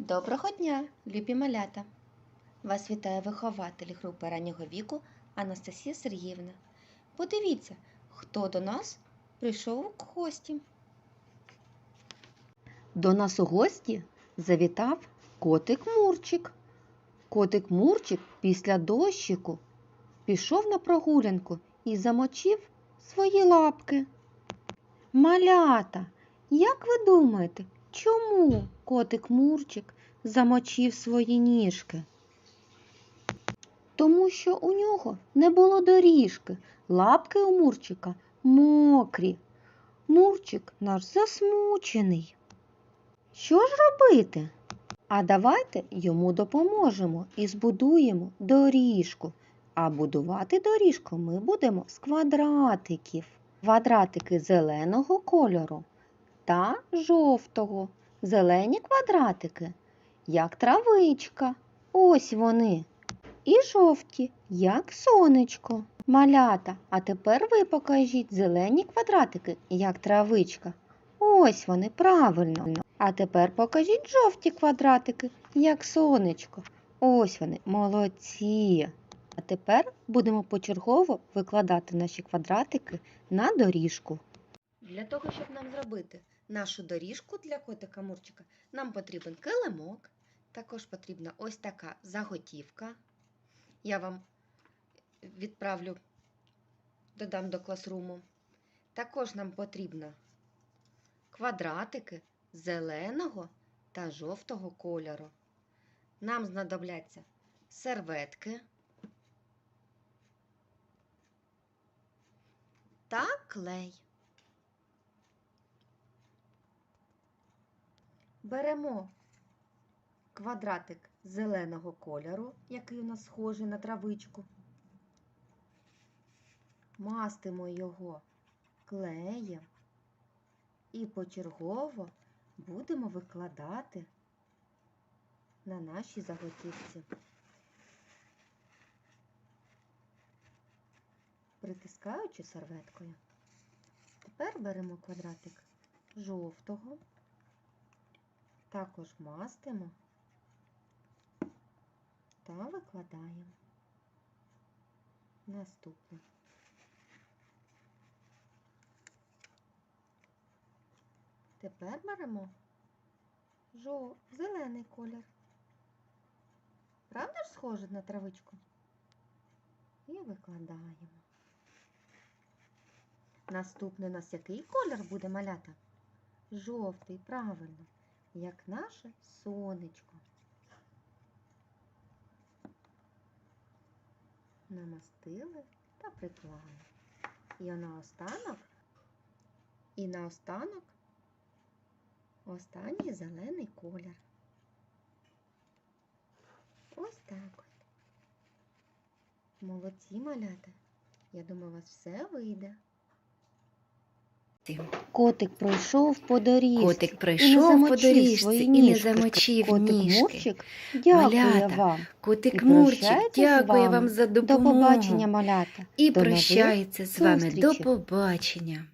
Доброго дня, любі малята! Вас вітає вихователь групи раннього віку Анастасія Сергіївна. Подивіться, хто до нас прийшов у гості. До нас у гості завітав котик Мурчик. Котик Мурчик після дощику пішов на прогулянку і замочив свої лапки. Малята, як ви думаєте, чому котик Мурчик замочив свої ніжки? Тому що у нього не було доріжки, лапки у Мурчика мокрі. Мурчик наш засмучений. Що ж робити? А давайте йому допоможемо і збудуємо доріжку. А будувати доріжку ми будемо з квадратиків. Квадратики зеленого кольору та жовтого. Зелені квадратики, як травичка. Ось вони. І жовті, як сонечко. Малята, а тепер ви покажіть зелені квадратики, як травичка. Ось вони, правильно. А тепер покажіть жовті квадратики, як сонечко. Ось вони, молодці. А тепер будемо почергово викладати наші квадратики на доріжку. Для того, щоб нам зробити нашу доріжку для котика Мурчика, нам потрібен килимок, також потрібна ось така заготівка. Я вам відправлю, додам до класруму. Також нам потрібно квадратики зеленого та жовтого кольору. Нам знадобляться серветки та клей. Беремо квадратик зеленого кольору, який у нас схожий на травичку. Мастимо його клеєм і почергово будемо викладати на нашій заготівці. Притискаючи серветкою. Тепер беремо квадратик жовтого, також мастимо та викладаємо. Наступне. Тепер беремо зелений колір. Правда ж схоже на травичку? І викладаємо. Наступний у нас який колір буде малята? Жовтий, правильно, як наше сонечко. Намастили та приклали. І наостанок, і наостанок останній зелений колір. Ось так от. Молодці малята. Я думаю, у вас все вийде. Котик пройшов по доріжці. Котик пройшов по доріжці і не замочив Котик ніжки. Мурчик дякує Малята, вам. Котик Мурчик, дякує вам за До допомогу. побачення, малята. І До прощається з вами. До побачення.